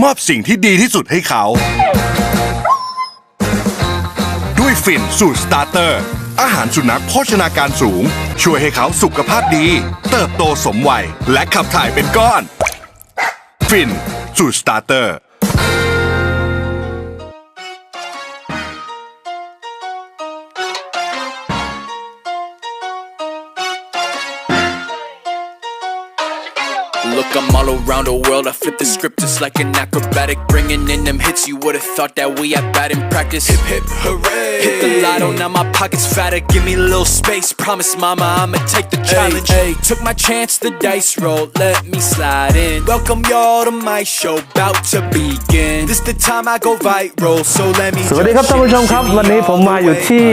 มอบสิ่งที่ดีที่สุดให้เขา ด้วยฟินสูตรสตาร์เตอร์ อาหารสุนัขโภชนาการสูง ช่วยให้เขาสุขภาพดี เติบโตสมวัย และขับถ่ายเป็นก้อน ฟินสูตรสตาร์เตอร์ around the world. I flip the script just like an acrobatic. Bringing in them hits, you would've thought that we had bad in practice. Hip hip hooray! Hit the lotto, now my pockets fatter. Give me a little space. Promise, mama, I'ma take the challenge. Hey, took my chance, the dice roll. Let me slide in. Welcome y'all to my show, bout to begin. This the time I go viral, so let me. สวัสดีครับท่านผู้ชมครับ วันนี้ผมมาอยู่ที่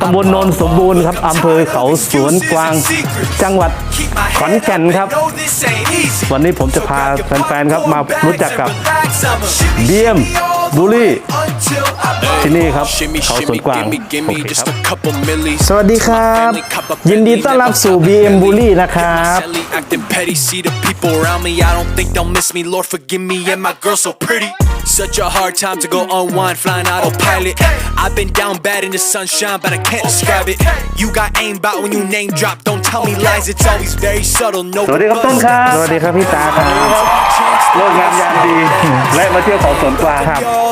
ตำบลโนนสมบูรณ์ครับอำเภอเขาสวนกวาง จังหวัดขอนแก่นครับ วันนี้ผมจะ พาแฟนๆครับมารู้จักกับเดียม บูลลี่ ที่นี่ครับเขาสวนกวางโอเคครับ สวัสดีครับ ยินดีต้อนรับสู่ BM Bully นะครับ Acting petty, see the people around me. I don't think they'll miss me. Lord, forgive me, and my girl so pretty. Such a hard time to go unwind, flying autopilot. I've been down bad in the sunshine, but I can't describe it. You got aim bout when you name drop. Don't tell me lies, it's always very subtle. No สวัสดีครับต้นครับ สวัสดีครับพี่ตาครับ เลิกงามยามดี และมาเที่ยวเขาสวนกวางครับ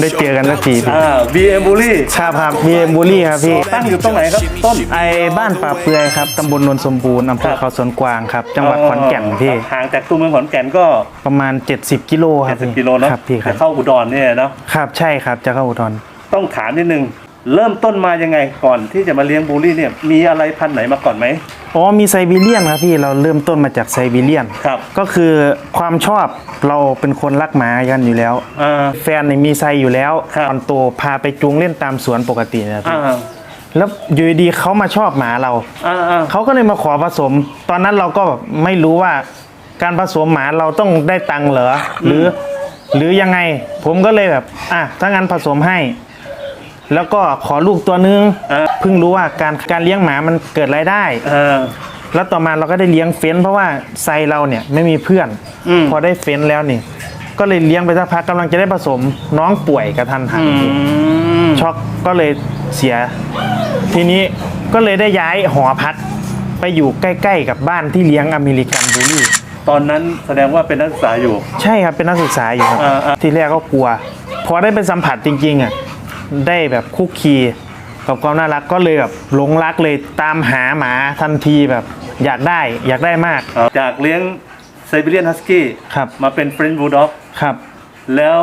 ได้เจอกันสักทีพี่อ่า BM Bully ครับครับ BM Bully ครับพี่ตั้งอยู่ตรงไหนครับ ต้นไอ้บ้านป่าเปือยครับตำบลนนสมบูรณ์อำเภอเขาสวนกวางครับ จังหวัดขอนแก่นพี่ห่างจากตัวเมืองขอนแก่นก็ประมาณ 70 กิโลครับพี่70กิโลเนาะครับพี่ครัจะบเข้าอุดรเนี่ยเนาะครับใช่ครับจะเข้าอุดรต้องถามนิดนึง เริ่มต้นมายังไงก่อนที่จะมาเลี้ยงบูลลี่เนี่ยมีอะไรพันธุ์ไหนมาก่อนไหม อ๋อมีไซบีเรียนครับพี่เราเริ่มต้นมาจากไซบีเรียนครับก็คือความชอบเราเป็นคนรักหมากันอยู่แล้วอ่าแฟนเนี่ยมีไซอยู่แล้วครับ ตอนโตพาไปจูงเล่นตามสวนปกตินะพี่อ่าแล้วอยู่ดีๆเขามาชอบหมาเรา อ่าอ่าเขาก็เลยมาขอผสม ตอนนั้นเราก็แบบไม่รู้ว่าการผสมหมาเราต้องได้ตังค์เหรอหรือ หรือยังไง ผมก็เลยแบบ อะถ้างั้นผสมให้ แล้วก็ขอลูกตัวนึงอ่าเพิ่งรู้ว่าการการเลี้ยงหมามันเกิดรายได้อ่าแล้วต่อมาเราก็ได้เลี้ยงเฟ้น เพราะว่าไซเราเนี่ยไม่มีเพื่อน อืม พอได้เฟ้นแล้วนี่ ก็เลยเลี้ยงไปสักพักกำลังจะได้ผสมน้องป่วยกระทันหัน อืม ช็อกก็เลยเสีย ทีนี้ก็เลยได้ย้ายหอพัก ไปอยู่ใกล้ ๆ กับบ้านที่เลี้ยงอเมริกันบูลลี่ ตอนนั้นแสดงว่าเป็นนักศึกษาอยู่ ใช่ครับเป็นนักศึกษาอยู่ครับ อ่าอ่าทีแรกก็กลัว พอได้ไปสัมผัสจริงๆอะ ได้แบบคุกคีกับความน่ารักก็เลยแบบหลงรักเลยตามหาหมาทันทีแบบ อยากได้อยากได้มากอ่าจากเลี้ยงไซบีเรียนฮัสกี้ครับมาเป็นเฟรนด์บูลด็อกครับ แล้ว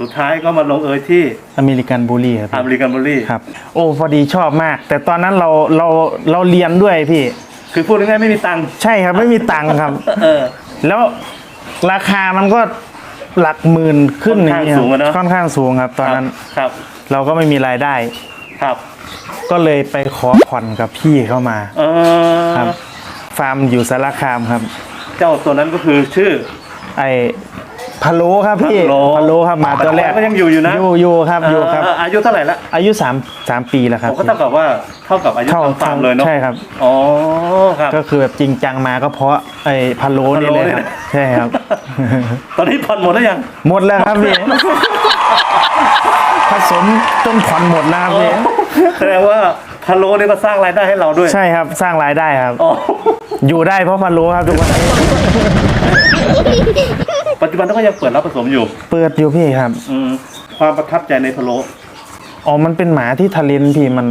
สุดท้ายก็มาลงเอยที่อเมริกันบูลลี่ครับอเมริกันบูลลี่ครับโอ้พอดีชอบมาก แต่ตอนนั้นเราเราเราเรียนด้วยพี่ คือพูดง่ายๆไม่มีตังค์ใช่ครับไม่มีตังค์ครับเออแล้วราคามันก็หลักหมื่นขึ้นค่อนข้างย่สูงอะเนอะค่อนข้างสูงครับตอนนั้นครับ เราก็ไม่มีรายได้ ครับ ก็เลยไปขอผ่อนกับพี่เข้ามาเออครับ ฟาร์มอยู่สารคามครับ เจ้าตัวนั้นก็คือชื่อ ไอ้พะโล้ครับพี่พะโล้พะโล้ครับหมาตัวแรกก็ยังอยู่อยู่นะ อยู่อยู่ครับอยู่ครับ เอ่ออายุเท่าไหร่ละอายุสามสามปีแล้วครับผมก็เท่ากับว่าเท่ากับอายุเท่าทางฟาร์มเลยเนาะใช่ครับ อ๋อครับ ก็คือแบบจริงจังมาก็เพราะไอ้พะโล้นี่เลยครับพะโล้นี่แหละใช่ครับ ตอนนี้ผ่อนหมดแล้วยัง หมดแล้วครับพี่ ผสมจนผ่อนหมดแล้วครับพี่แสดงว่าพะโล้นี่ก็สร้างรายได้ให้เราด้วยใช่ครับสร้างรายได้ครับ อ๋ออยู่ได้เพราะพะโล้ครับทุกวันนี้ปัจจุบันก็ยังเปิดรับผสมอยู่ เปิดอยู่พี่ครับอืมความประทับใจในพะโล้อ๋อมันเป็นหมาที่ทะเลนพี่มัน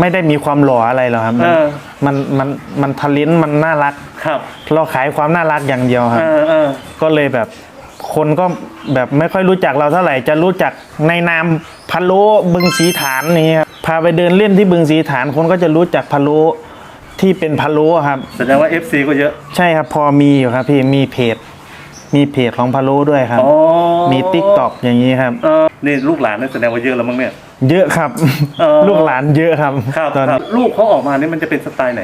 ไม่ได้มีความหล่ออะไรหรอกครับมันเออมันมันมันทะเลนมันน่ารักครับ เราขายความน่ารักอย่างเดียวครับเออเออก็เลยแบบ คนก็แบบไม่ค่อยรู้จักเราเท่าไหร่จะรู้จักในนามพะโล้บึงสีฐานอย่างเงี้ยครับพาไปเดินเล่นที่บึงสีฐานคนก็จะรู้จักพะโล้ที่เป็นพะโล้ครับ แสดงว่า FC ก็เยอะ ใช่ครับพอมีอยู่ครับพี่มีเพจ มีเพจของพะโล้ด้วยครับ อ๋อมีติ๊กต็อกอย่างนี้ครับ เออนี่ลูกหลานนี่แสดงว่าเยอะแล้วมั้งเนี่ย เยอะครับ เออ ลูกหลานเยอะครับครับตอนครับลูกเขาออกมานี่มันจะเป็นสไตล์ไหน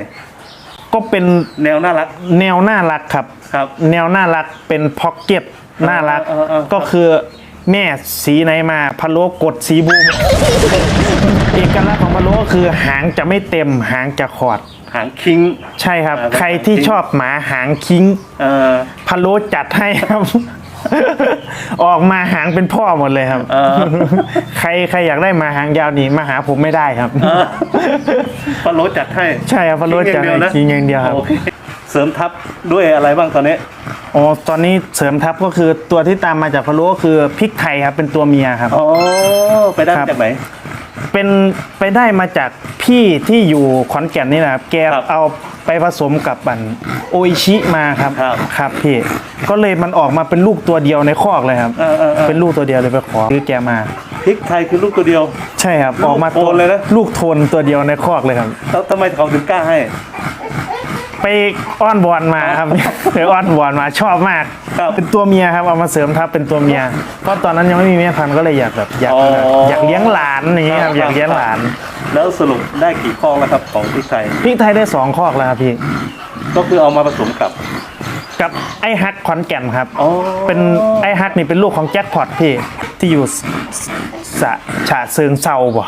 ก็เป็นแนวน่ารักแนวน่ารักครับ ครับ แนวน่ารักเป็นพ็อกเก็ต น่ารัก เออเออเออ ก็คือแม่สีไหนมาพะโล้กดสีบูม เอกลักษณ์ของพะโล้ก็คือหางจะไม่เต็มหางจะขอด หางคิง ใช่ครับ อ่าใครที่ชอบหมาหางคิ้งเอ่อพะโล้จัดให้ครับ ออกมาหางเป็นพ่อหมดเลยครับ เออใครใครอยากได้มาหางยาวนี่มาหาผมไม่ได้ครับ เออปลาโรสจัดให้ ใช่ครับปลาโรสจัดให้นะกินอย่างเดียวครับ โอเค เสริมทัพด้วยอะไรบ้างตอนนี้อ๋อตอนนี้เสริมทัพก็คือตัวที่ตามมาจากพะโล้ก็คือพริกไทยครับเป็นตัวเมียครับ อ๋อ ไปได้ครับจากไหน เป็นไปได้มาจากพี่ที่อยู่ขอนแก่นนี่แหละครับ แกครับเอาไปผสมกับบันโออิชิมาครับครับครับพี่ก็เลยมันออกมาเป็นลูกตัวเดียวในคอกเลยครับเออเออเออเป็นลูกตัวเดียวเลยไปขอซื้อแกมา พริกไทยคือลูกตัวเดียว ใช่ครับลูกออกมาโทนเลยนะ ลูกโทนตัวเดียวในคอกเลยครับ แล้วทำไมเขาถึงกล้าให้ ไปอ้อนวอนมาครับ ไปอ้อนวอนมาชอบมากครับเป็นตัวเมียครับเอามาเสริมทัพเป็นตัวเมียเพราะตอนนั้นยังไม่มีแม่พันธุ์ก็เลยอยากแบบอยากอ๋อแบบอยากเลี้ยงหลานอย่างเงี้ยครับ อยากเลี้ยงหลานแล้วสรุปได้กี่ข้อแล้วครับของพริกไทยพริกไทยได้สองคอกแล้วครับพี่ก็คือเอามาผสมกับกับไอ้ฮักขอนแก่นครับ อ๋อเป็นไอ้ฮักนี่เป็นลูกของแจ็คพอตพี่ที่อยู่ส สะฉาเซิงเซาบ่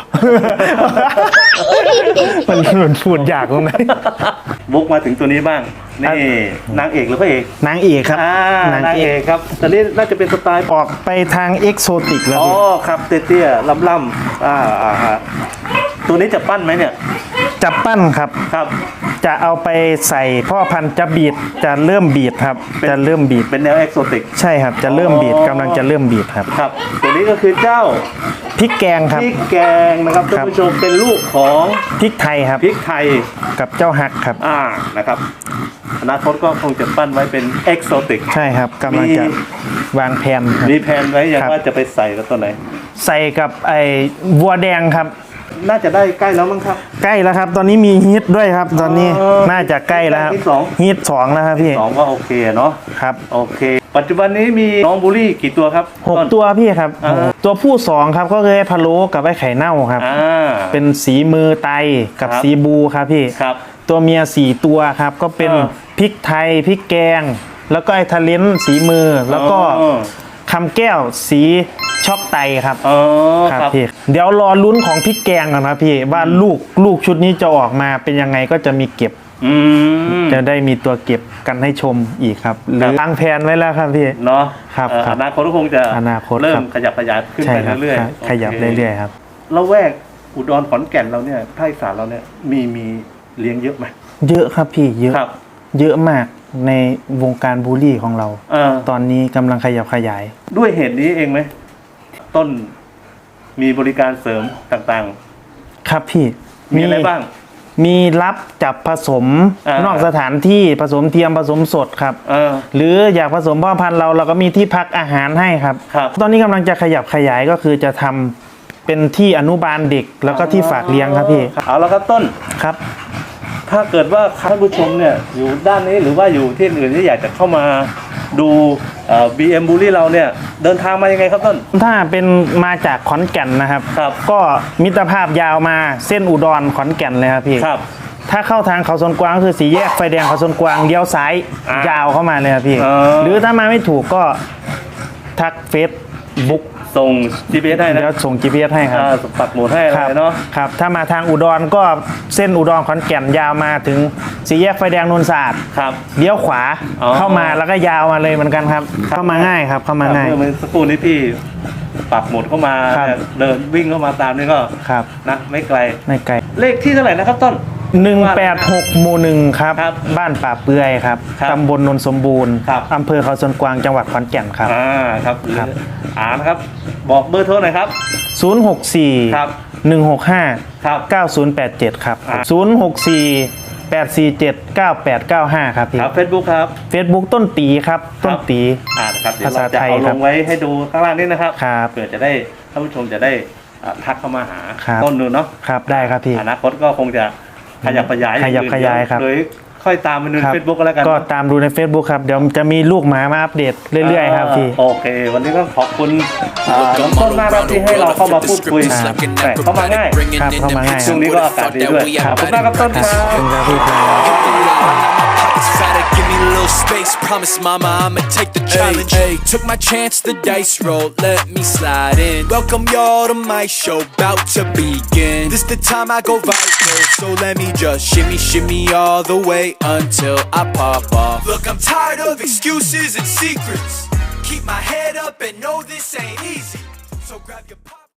มันมันพูดยากตรงไหนบุกมาถึงตัวนี้บ้าง นี่นางเอกหรือพระเอกนางเอกครับอ่านางเอกครับตอนนี้น่าจะเป็นสไตล์ออกไปทางเอ็กโซติกแล้วอ๋อครับเตี้ยๆล่ำๆอ่าอ่าตัวนี้จะปั้นไหมเนี่ย จะปั้นครับครับ จะเอาไปใส่พ่อพันธุ์จะบีดจะเริ่มบีดครับเป็น จะเริ่มบีดเป็นแนวเอกโซติก ใช่ครับจะเริ่มบีดอ๋อ กำลังจะเริ่มบีดครับครับ ตัวนี้ก็คือเจ้าพริกแกงครับ พริกแกงนะครับครัท่านบผู้ชมเป็นลูกของพริกไทยครับพริกไทยกับเจ้าฮักครับ อ่านะครับอนาคตก็คงจะปั้นไว้เป็นเอกโซติก ใช่ครับกำลังจะมี วางแผนครับ มีแผนไว้ยังครับ ว่าจะไปใส่กับตัวไหน ใส่กับไอ้วัวแดงครับ น่าจะได้ใกล้แล้วมั้งครับ ใกล้แล้วครับ ตอนนี้มีฮิตด้วยครับ ตอนนี้อ๋อน่าจะใกล้แล้วครับฮิตสอง ฮิตสองแล้วครับพี่สองก็โอเคเนาะครับโอเค ปัจจุบันนี้มีน้องบูลลี่กี่ตัวครับหกต้นตัวพี่ครับอ่าตัวผู้สองครับก็คือไอ้พะโล้กับไอ้ไข่เน่าครับ อ่า เป็นสีมือไตกับครับ สีบูครับพี่ ครับ ตัวเมียสี่ตัวครับ ก็เป็นอ่าพริกไทยพริกแกง แล้วก็ไอ้ทะเลนสีมือแล้วก็อ๋อคำแก้วสี ช็อกไตครับอ๋อครับครับพี่เดี๋ยวรอลุ้นของพริกแกงก่อนนะพี่ว่าลูกลูกชุดนี้จะออกมาเป็นยังไงก็จะมีเก็บอืมจะได้มีตัวเก็บกันให้ชมอีกครับหรือวางแผนไว้แล้วครับพี่เนาะครับเอ่อครับอนาคตก็คงจะอนาคตเริ่ครัมบขยับขยายขึ้นใช่ไปครับเรื่อยครับๆขยับโคเรื่อยๆครับละแวกอุดรขอนแก่นเราเนี่ยภาคอีสานเราเนี่ยมีมีเลี้ยงเยอะไหมเยอะครับพี่เยอะครับเยอะมากในวงการบูลลี่ของเราเออตอนนี้กำลังขยับขยาย ด้วยเหตุนี้เองไหม ต้น มีบริการเสริมต่างครับพี่ๆ มีอะไรบ้าง มีรับจับผสมอ่าน นอกสถานที่ผสมเทียมผสมสดครับ เออ หรืออยากผสมพ่อพันธุ์เราเราก็มีที่พักอาหารให้ครับ ครับ ตอนนี้กำลังจะขยับขยายก็คือจะทำเป็นที่อนุบาลเด็กแล้วก็ที่ฝากเลี้ยงครับพี่เอาแล้วครับต้น ครับ ถ้าเกิดว่าท่านผู้ชมเนี่ยอยู่ด้านนี้หรือว่าอยู่ที่อื่นที่อยากจะเข้ามา ดูบีเอ็มบูลี่เราเนี่ยเดินทางมายังไงครับต้น ถ้าเป็นมาจากขอนแก่นนะครับ ครับ ก็มิตรภาพยาวมาเส้นอุดรขอนแก่นเลยครับพี่ครับ ถ้าเข้าทางเขาสวนกวางก็คือสีแยกไฟแดงเขาสวนกวางเลี้ยวซ้ายอะยาวเข้ามาเลยครับพี่ เออ หรือถ้ามาไม่ถูกก็ทักเฟซบุ๊ก ส่ง GPS ให้นะเดี๋ยวส่ง GPS ให้ครับอ่าปักหมุดให้อะไรครับเนาะ ครับ ถ้ามาทางอุดรก็เส้นอุดรขอนแก่นยาวมาถึงสีแยกไฟแดงนนทรศาสตร์ครับ เลี้ยวขวาอ๋อ เข้ามาแล้วก็ยาวมาเลยเหมือนกันครับ เข้ามาง่ายครับเข้ามาง่ายเมื่อสักครู่นี้พี่ปักหมุดเข้ามาครับ เนี่ยเดินวิ่งเข้ามาตามนี่ก็ครับ นะไม่ไกล ไม่ไกลเลขที่เท่าไหร่นะครับต้น 186หมู่หนึ่งครับ ครับบ้านป่าเปือยครับครับตำบลนนสมบูรณ์ครับ อำเภอเขาสวนกวางจังหวัดขอนแก่นครับ อ่าครับหรือครับ อ่านะครับ บอกเบอร์โทรหน่อยครับ 064 ครับ 165 ครับ 9087 ครับ อ่า 064 847 9895 ครับพี่ ครับเฟซบุ๊กครับ Facebook ต้นตีครับ ต้นตี อ่านะครับเดี๋ยวภาษาเราจะไทยเอาคลรับงไว้ให้ดูข้างล่างนี้นะครับครับเผื่อจะได้ท่านผู้ชมจะได้อ่าทักเข้ามาหาครับ ต้นนูนเนาะครับได้ครับพี่ อนาคตก็คงจะ ขยับขยายขยับขยายครับโดยค่อยตามไปดูครับ เฟซบุ๊กก็แล้วกันก็ตามดูใน Facebook ครับ เดี๋ยวจะมีลูกหมามาอัปเดตเรื่อยๆครับพี่ โอเค วันนี้ก็ขอบคุณอ่าน้องต้นมากครับที่ให้เราเข้ามาพูดคุยแต่เข้ามาง่ายครับเข้ามาง่าย ช่วงนี้ก็อากาศดีด้วยขอบคุณมากครับต้นครับ ขอบคุณครับพี่ครับ pockets fatter, give me a little space. Promise, mama, I'ma take the challenge. Hey, took my chance, the dice roll, let me slide in. Welcome y'all to my show, bout to begin. This the time I go viral, so let me just shimmy, shimmy all the way until I pop off. Look, I'm tired of excuses and secrets. Keep my head up and know this ain't easy. So grab your.